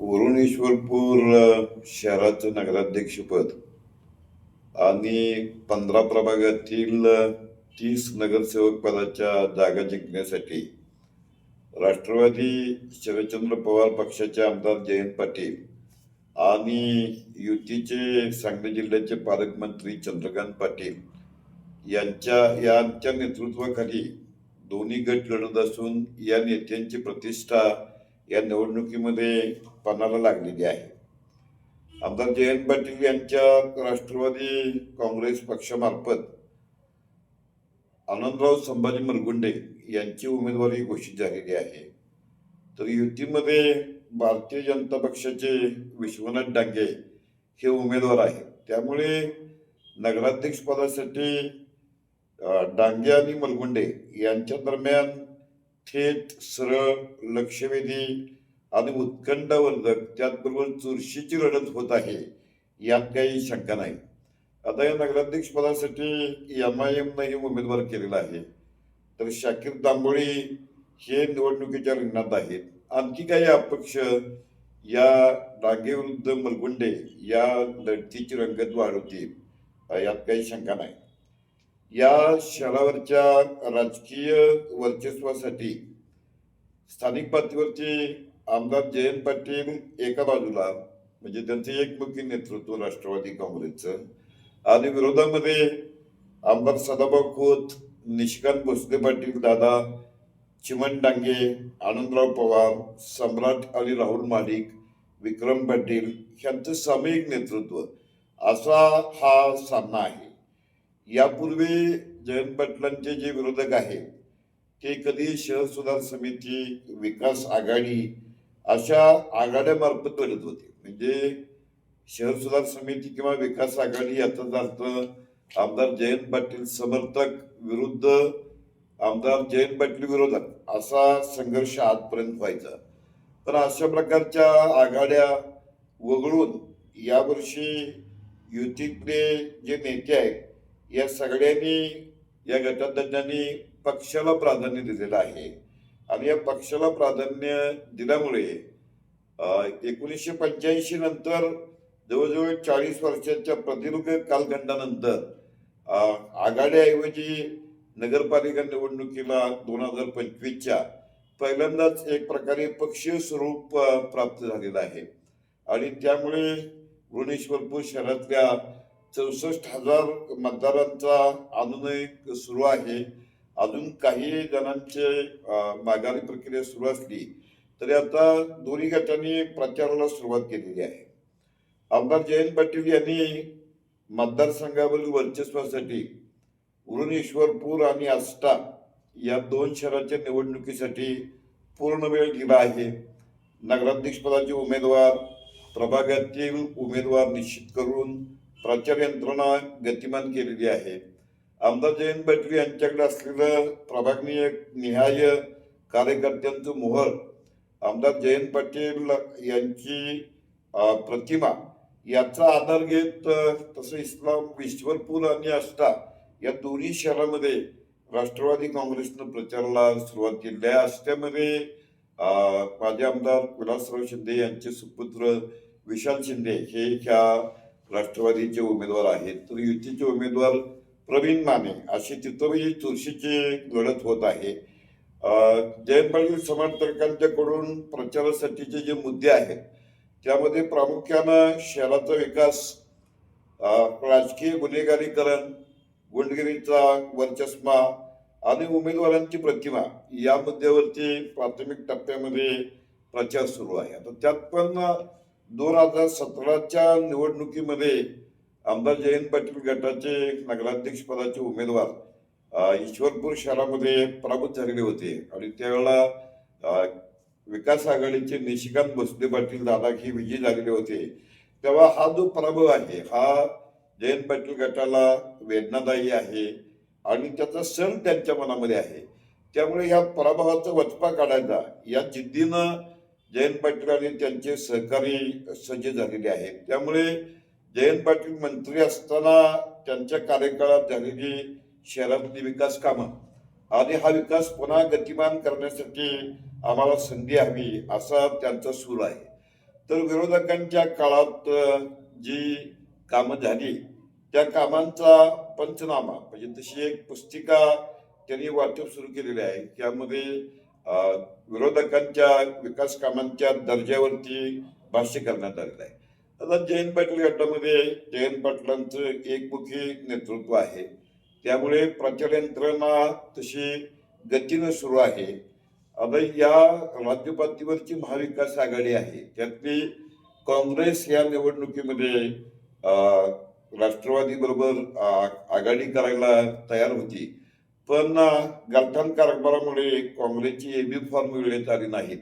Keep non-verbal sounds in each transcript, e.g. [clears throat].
वरुण ईश्वरपूर शहराचं नगराध्यक्षपद आणि पंधरा प्रभागातील तीस नगरसेवक पदाच्या जागा जिंकण्यासाठी राष्ट्रवादी शरदचंद्र पवार पक्षाचे आमदार जयंत पाटील आणि युतीचे सांगली जिल्ह्याचे पालकमंत्री चंद्रकांत पाटील यांच्या यांच्या नेतृत्वाखाली दोन्ही गट लढत असून या नेत्यांची प्रतिष्ठा या निवडणुकीमध्ये पणाला लागलेली आहे. आमदार जयंत पाटील यांच्या राष्ट्रवादी काँग्रेस पक्षामार्फत आनंदराव संभाजी मरगुंडे यांची उमेदवारी घोषित झालेली आहे. तर युतीमध्ये भारतीय जनता पक्षाचे विश्वनाथ डांगे हे उमेदवार आहेत. त्यामुळे नगराध्यक्षपदासाठी डांगे आणि मलगुंडे यांच्या दरम्यान थेट सरळ लक्षवेधी आणि उत्कंठावर्धक त्याचबरोबर चुरशीची लढत होत आहे यात काही शंका नाही. आता या नगराध्यक्ष पदासाठी एम आय एमनंही उमेदवार केलेला आहे. तर शाकीर दांबोळी हे निवडणुकीच्या रिंगणात आहेत. आणखी काही अपक्ष या डांगेविरुद्ध मलगुंडे या लढतीची रंगत वाढवतील यात काही शंका नाही. या शहरावरच्या राजकीय वर्चस्वासाठी स्थानिक पातळीवरचे आमदार जयंत पाटील एका बाजूला म्हणजे त्यांचे एकमुखी नेतृत्व राष्ट्रवादी काँग्रेसचं आणि विरोधामध्ये आमदार सदाभाऊ खोत निशिकांत भोसले पाटील दादा चिमन डांगे आनंदराव पवार सम्राट आणि राहुल मालिक विक्रम पाटील यांचं सामूहिक नेतृत्व असा हा सामना आहे. यापूर्वी जयंत पाटलांचे जे विरोधक आहेत ते कधी शहर सुधार समिती विकास आघाडी अशा आघाड्यामार्फत लढत होते. म्हणजे शहर सुधार समिती किंवा विकास आघाडी याचाच अर्थ आमदार जयंत पाटील समर्थक विरुद्ध आमदार जयंत पाटील विरोधक असा संघर्ष आजपर्यंत व्हायचा. पण अशा प्रकारच्या आघाड्या वगळून यावर्षी युतीतले जे नेते आहेत या सगळ्यांनी या गटतज्ञांनी पक्षाला प्राधान्य दिलेलं आहे. आणि या पक्षाला प्राधान्य दिल्यामुळे एकोणीसशे पंच्याऐंशी नंतर जवळजवळ चाळीस वर्षाच्या प्रदीर्घ कालखंडानंतर आघाड्याऐवजी नगरपालिका निवडणुकीला दोन हजार पंचवीसच्या पहिल्यांदाच एक प्रकारे पक्षीय स्वरूप प्राप्त झालेलं आहे. आणि त्यामुळे भुवनेश्वरपूर शहरातल्या चौसष्ट हजार मतदारांचा अनुनय सुरू आहे. अजून काही जणांचे माघारी प्रक्रिया सुरू असली तरी आता दोन्ही गटांनी प्रचाराला सुरुवात केलेली आहे. आमदार जयंत पाटील यांनी मतदारसंघावरील वर्चस्वासाठी उरुणेश्वरपूर आणि आष्टा या दोन शहराच्या निवडणुकीसाठी पूर्ण वेळ दिला आहे. नगराध्यक्षपदाचे उमेदवार प्रभागातील उमेदवार निश्चित करून प्रचार यंत्रणा गतिमान केलेली आहे. आमदार जयंत पाटील यांच्याकडे असलेलं प्रभागनीय निहाय कार्यकर्त्यांचं मोहर आमदार जयंत पाटील यांची प्रतिमा याचा आधार घेत तसं इस्लाम विश्वरपूर आणि आष्टा या दोन्ही शहरामध्ये राष्ट्रवादी काँग्रेसनं प्रचाराला सुरुवात केली आहे. आष्ट्यामध्ये माजी आमदार विलासराव शिंदे यांचे सुपुत्र विशाल शिंदे हे ह्या राष्ट्रवादीचे उमेदवार आहेत. तर युतीचे उमेदवार प्रवीण माने अशी तिथंही चुरशीची लढत होत आहे. अ, जयंत पाटील समर्थकांच्याकडून प्रचारासाठीचे जे मुद्दे आहेत त्यामध्ये प्रामुख्यानं शहराचा विकास राजकीय गुन्हेगारीकरण गुंडगिरीचा वर्चस्मा आणि उमेदवारांची प्रतिमा या मुद्द्यावरती प्राथमिक टप्प्यामध्ये प्रचार सुरू आहे. आता त्यात पण दोन हजार सतराच्या निवडणुकीमध्ये आमदार जयंत पाटील गटाचे नगराध्यक्ष पदाचे उमेदवार ईश्वरपूर शहरामध्ये पराभूत झालेले होते. आणि त्यावेळेला विकास आघाडीचे निशिकांत भोसले पाटील दादा हे विजयी झालेले होते. तेव्हा हा जो पराभव आहे हा जयंत पाटील गटाला वेदनादायी आहे आणि त्याचा सण त्यांच्या मनामध्ये आहे. त्यामुळे या पराभवाचा वचपा काढायचा या जिद्दीनं जयंत पाटील आणि त्यांचे सहकारी सज्ज झालेले आहेत. त्यामुळे जयंत पाटील मंत्री असताना त्यांच्या कार्यकाळात झालेली शहरातली विकास कामं आणि हा विकास पुन्हा गतिमान करण्यासाठी आम्हाला संधी हवी असा त्यांचा सूर आहे. तर विरोधकांच्या काळात जी कामं झाली त्या कामांचा पंचनामा म्हणजे तशी एक पुस्तिका त्यांनी वाटप सुरू केलेली आहे. त्यामध्ये विरोधकांच्या विकास कामांच्या दर्जावरती भाष्य करण्यात आलेलं आहे. आता जयंत पाटील गटामध्ये जयंत पाटलांचं एकमुखी नेतृत्व आहे. त्यामुळे प्रचार यंत्रणा तशी गतीनं सुरू आहे. आता या राज्यपातळीवरची महाविकास आघाडी आहे. त्यातली काँग्रेस या निवडणुकीमध्ये राष्ट्रवादी बरोबर आघाडी करायला तयार होती. पण अं, गालठाण कारभारामुळे काँग्रेसची एबी फॉर्म मिळण्यात आली नाहीत.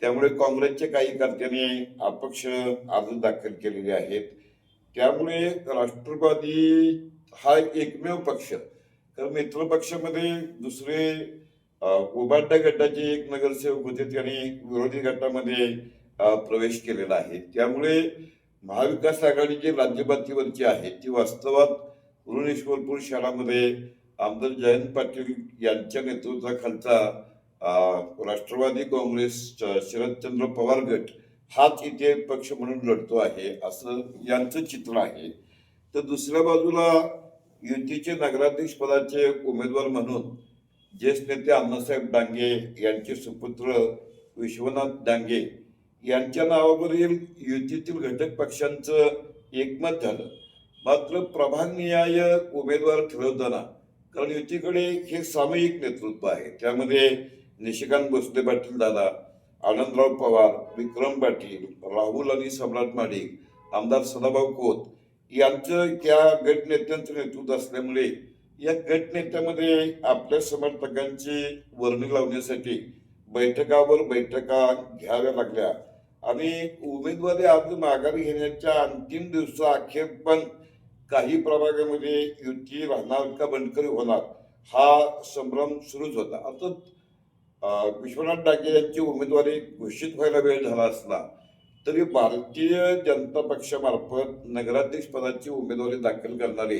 त्यामुळे काँग्रेसच्या काही कर्त्यांनी अपक्ष अर्ज दाखल केलेले आहेत. त्यामुळे राष्ट्रवादी हा एकमेव पक्ष. तर मित्र पक्षामध्ये दुसरे अं, गटाचे एक नगरसेवक होते त्यांनी विरोधी गटामध्ये प्रवेश केलेला आहे. त्यामुळे महाविकास आघाडी जी राज्यपातीवरची आहे ती वास्तवात भुवनेश्वरपूर शहरामध्ये आमदार जयंत पाटील यांच्या नेतृत्वाखालचा राष्ट्रवादी काँग्रेस शरदचंद्र पवार गट हाच इथे पक्ष म्हणून लढतो आहे असं यांचं चित्र आहे. तर दुसऱ्या बाजूला युतीचे नगराध्यक्ष पदाचे उमेदवार म्हणून ज्येष्ठ नेते अण्णासाहेब डांगे यांचे सुपुत्र विश्वनाथ डांगे यांच्या नावावरील युतीतील घटक पक्षांचं एकमत झालं. मात्र प्रभागनिहाय उमेदवार ठरवताना कारण युतीकडे हे सामूहिक नेतृत्व आहे. त्यामध्ये निशिकांत भोसले पाटील दादा आनंदराव पवार विक्रम पाटील राहुल आणि सम्राट माडिक आमदार सदाभाऊ खोत यांचं त्या गटनेत्यांचं नेतृत्व असल्यामुळे या गटनेत्यामध्ये आपल्या समर्थकांची वर्णी लावण्यासाठी बैठकावर बैठका घ्याव्या लागल्या. आणि उमेदवारी अर्ज माघारी घेण्याच्या अंतिम दिवसा अखेर पण काही प्रभागामध्ये युती राहणार का बंडकरी होणार हा संभ्रम सुरूच होता. आता विश्वनाथ डागे यांची उमेदवारी घोषित व्हायला वेळ झाला असला तरी भारतीय जनता पक्षामार्फत नगराध्यक्षपदाची उमेदवारी दाखल करणारे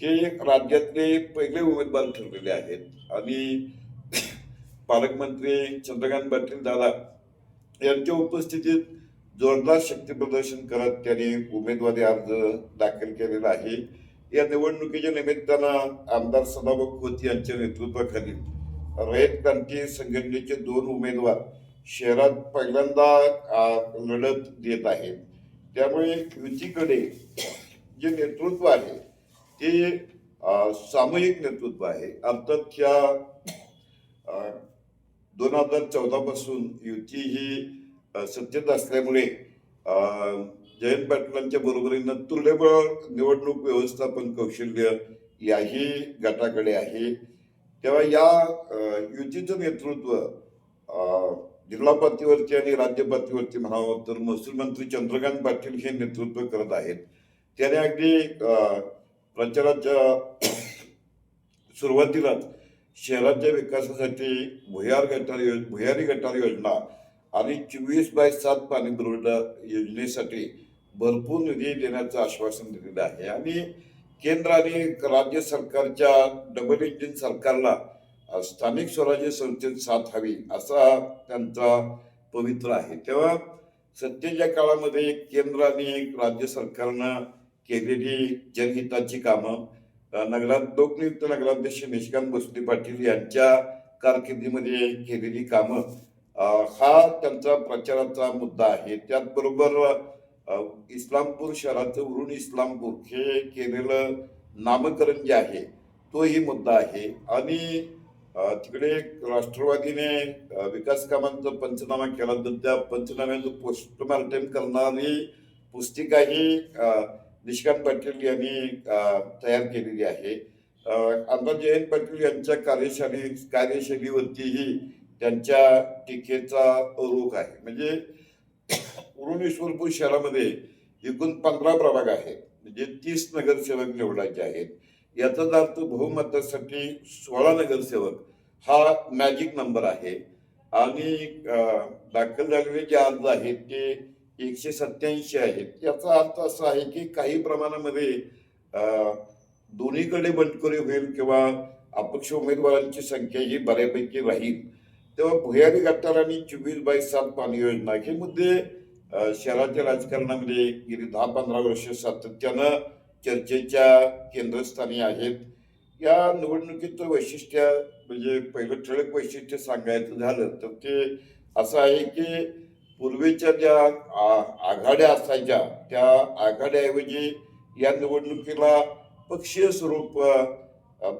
ते राज्यातले पहिले उमेदवार ठरलेले आहेत. आणि [coughs] पालकमंत्री चंद्रकांत पाटील दादा यांच्या उपस्थितीत जोरदार शक्ती प्रदर्शन करत त्यांनी उमेदवारी अर्ज दाखल केलेला आहे. या निवडणुकीच्या निमित्तानं आमदार सदाभाऊ खोत यांच्या नेतृत्वाखाली रयत क्रांती संघटनेचे दोन उमेदवार शहरात पहिल्यांदा लढत देत आहेत. त्यामुळे युतीकडे जे नेतृत्व आहे ते सामूहिक नेतृत्व आहे. अर्थात ह्या दोन हजार चौदापासून युती ही सज्जत असल्यामुळे जयंत पाटलांच्या बरोबरीनं तुल्यबळ निवडणूक व्यवस्थापन कौशल्य याही गटाकडे आहे. तेव्हा या युतीचं नेतृत्व जिल्हा पातळीवरती आणि राज्य पातळीवरती म्हणावं तर महसूल मंत्री चंद्रकांत पाटील हे नेतृत्व करत आहेत. त्याने अगदी प्रचाराच्या सुरुवातीलाच शहराच्या विकासासाठी भुयार गटार योज भुयारी गटार योजना आणि चोवीस बाय सात पाणी पुरवठा योजनेसाठी भरपूर निधी देण्याचं आश्वासन दिलेलं आहे. आणि केंद्र आणि राज्य सरकारच्या डबल इंजिन सरकारला स्थानिक स्वराज्य संस्थेत साथ हवी असा त्यांचा पवित्र आहे. तेव्हा सत्तेच्या काळामध्ये केंद्र आणि राज्य सरकारनं केलेली जनहिताची कामं नगरात लोकनियुक्त नगराध्यक्ष निशिकांत भोसले पाटील यांच्या कारकिर्दीमध्ये केलेली कामं हा त्यांचा प्रचाराचा मुद्दा आहे. त्याचबरोबर इस्लामपूर शहराचं वरुण इस्लामपूर हे केलेलं नामकरण जे आहे तोही मुद्दा आहे. आणि तिकडे राष्ट्रवादीने विकास कामांचा पंचनामा केला. तर त्या पंचनाम्याचं पोस्टमार्टम करणारी पुस्तिकाही ही निशिकांत पाटील यांनी तयार केलेली आहे. आमदार जयंत पाटील यांच्या कार्यशाली कार्यशैलीवरतीही त्यांच्या टीकेचा रोख आहे. म्हणजे उरुणेश्वरपूर शहरामध्ये एकूण पंधरा प्रभाग आहेत. म्हणजे तीस नगरसेवक निवडायचे आहेत. याचाच अर्थ बहुमतासाठी सोळा नगरसेवक हा मॅजिक नंबर आहे. आणि दाखल झालेले जे अर्ज आहेत ते एकशे सत्याऐंशी आहेत. याचा अर्थ असा आहे की काही प्रमाणामध्ये दोन्हीकडे बंडखोरी होईल किंवा अपक्ष उमेदवारांची संख्या ही बऱ्यापैकी राहील. तेव्हा भुयारी गटार आणि चोवीस बाय सात पाणी योजना. हे मुद्दे शहराच्या राजकारणामध्ये गेली दहा पंधरा वर्ष सातत्यानं चर्चेच्या केंद्रस्थानी आहेत. या निवडणुकीचं वैशिष्ट्य म्हणजे पहिलं ठळक वैशिष्ट्य सांगायचं झालं तर ते असं आहे की पूर्वीच्या ज्या आघाड्या असायच्या त्या आघाड्याऐवजी या निवडणुकीला पक्षीय स्वरूप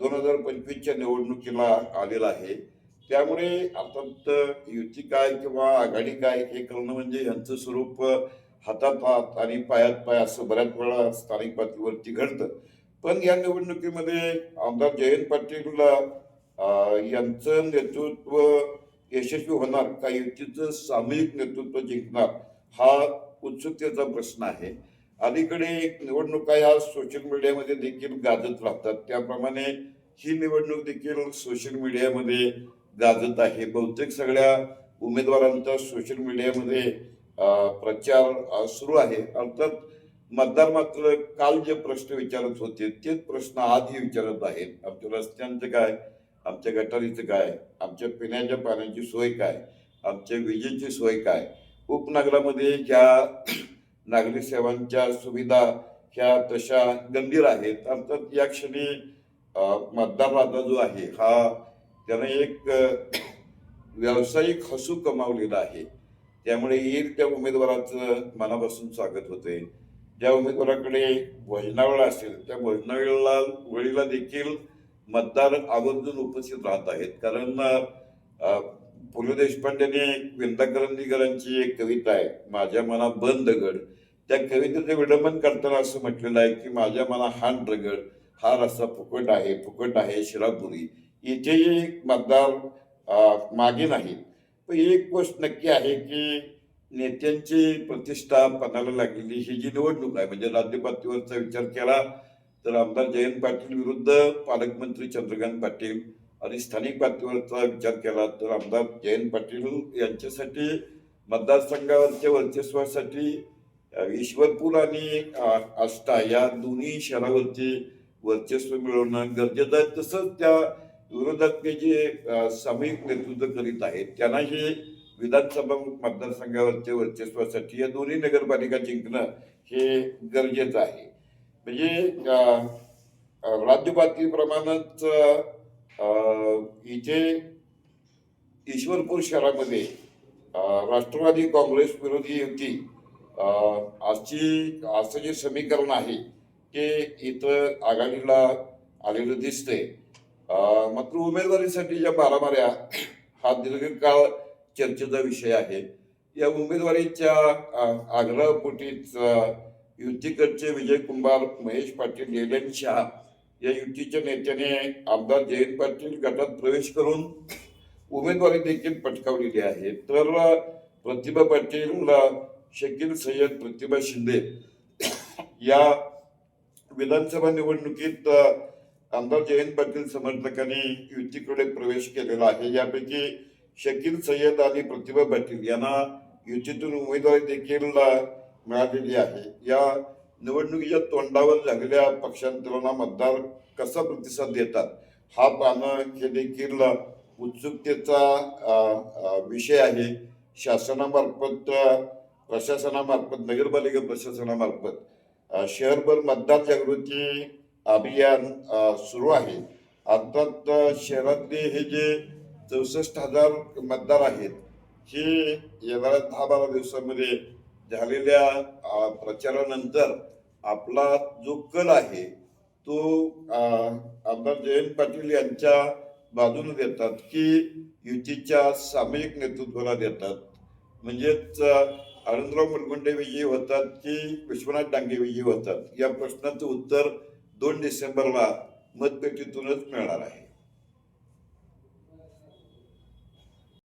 दोन हजार पंचवीसच्या निवडणुकीला आलेलं आहे. त्यामुळे अर्थात युती काय किंवा आघाडी काय हे करणं म्हणजे यांचं स्वरूप हातात हात आणि पायात पाय असं बऱ्याच वेळा स्थानिक पातळीवरती घडतं. पण या निवडणुकीमध्ये आमदार जयंत पाटील यांचं नेतृत्व यशस्वी होणार का युतीचं सामूहिक नेतृत्व जिंकणार हा उत्सुकतेचा प्रश्न आहे. अलीकडे निवडणुका ह्या सोशल मीडियामध्ये देखील गाजत राहतात. त्याप्रमाणे ही निवडणूक देखील सोशल मीडियामध्ये गाजत आहे. बहुतेक सगळ्या उमेदवारांचा सोशल मीडियामध्ये प्रचार सुरू आहे. अर्थात मतदार मात्र काल जे प्रश्न विचारत होते तेच प्रश्न आजही विचारत आहेत. आमच्या रस्त्यांचं काय? आमच्या गटारीचं काय? आमच्या पिण्याच्या पाण्याची सोय काय? आमच्या विजेची सोय काय? उपनगरामध्ये ज्या [clears throat] नागरी सेवांच्या सुविधा ह्या तशा गंभीर आहेत. अर्थात या क्षणी मतदार राजा जो आहे हा त्यानं एक व्यावसायिक हसू कमावलेला आहे. त्यामुळे येईल त्या उमेदवाराचं मनापासून स्वागत होते ज्या उमेदवाराकडे भोजनावळ असेल त्या भोजनावळीला वळीला देखील मतदार आवर्जून उपस्थित राहत आहेत. कारण पु. ल. देशपांडेने विंदा करंदीकरांची एक कविता आहे माझ्या मना बंदगड त्या कवितेचे विडंबन करताना असं म्हटलेलं आहे की माझ्या मना हान ड्रगड हा रस्ता फुकट आहे फुकट आहे शिरापुरी. इथेही मतदार मागे नाहीत. पण एक गोष्ट नक्की आहे की नेत्यांची प्रतिष्ठा पणाला लागलेली ही जी निवडणूक आहे म्हणजे राज्यपातळीवरचा विचार केला तर आमदार जयंत पाटील विरुद्ध पालकमंत्री चंद्रकांत पाटील आणि स्थानिक पातळीवरचा विचार केला तर आमदार जयंत पाटील यांच्यासाठी मतदारसंघावरच्या वर्चस्वासाठी ईश्वरपूर आणि आष्टा या दोन्ही शहरावरती वर्चस्व मिळवणं गरजेचं आहे. तसंच त्या विरोधातले जे सामूहिक नेतृत्व करीत आहेत त्यांना हे विधानसभा मतदारसंघावरचे वर्चस्वासाठी या दोन्ही नगरपालिका जिंकणं हे गरजेचं आहे. म्हणजे अ, राज्य इथे ईश्वरपूर शहरामध्ये राष्ट्रवादी काँग्रेस विरोधी युती आजची असं जे समीकरण आहे ते इथं आघाडीला आलेलं दिसतंय. मात्र उमेदवारीसाठी ज्या मारामाऱ्या हा दीर्घकाळ चर्चेचा विषय आहे. या उमेदवारीच्या आग्रहपोटीच युतीकडचे विजय कुंभार महेश पाटील नीलम शहा या युतीच्या नेत्याने आमदार जयंत पाटील गटात प्रवेश करून उमेदवारी देखील पटकावलेली आहे. तर प्रतिभा पाटील शकील सय्यद प्रतिभा शिंदे या विधानसभा निवडणुकीत आमदार जयंत पाटील समर्थकांनी युतीकडे प्रवेश केलेला आहे. यापैकी शकील सय्यद आणि प्रतिभा पाटील यांना युतीतून उमेदवारी देखील मिळालेली आहे. या निवडणुकीच्या तोंडावर झालेल्या पक्षांतरांना मतदार कसा प्रतिसाद देतात हा पाहणं हे देखील उत्सुकतेचा विषय आहे. शासनामार्फत प्रशासनामार्फत नगरपालिका प्रशासनामार्फत शहरभर मतदार जागृती अभियान सुरू आहे. अर्थात शहरातले हे जे चौसष्ट हजार मतदार आहेत हे येणाऱ्या दहा बारा दिवसामध्ये झालेल्या प्रचारानंतर आपला जो कल आहे तो आमदार जयंत पाटील यांच्या बाजूने देतात की युतीच्या सामाजिक नेतृत्वाला देतात? म्हणजेच आनंदराव मुलगुंडे विजयी होतात की विश्वनाथ डांगे विजयी होतात? या प्रश्नाचं उत्तर दोन डिसेंबरला मतपेटीतूनच मिळणार आहे.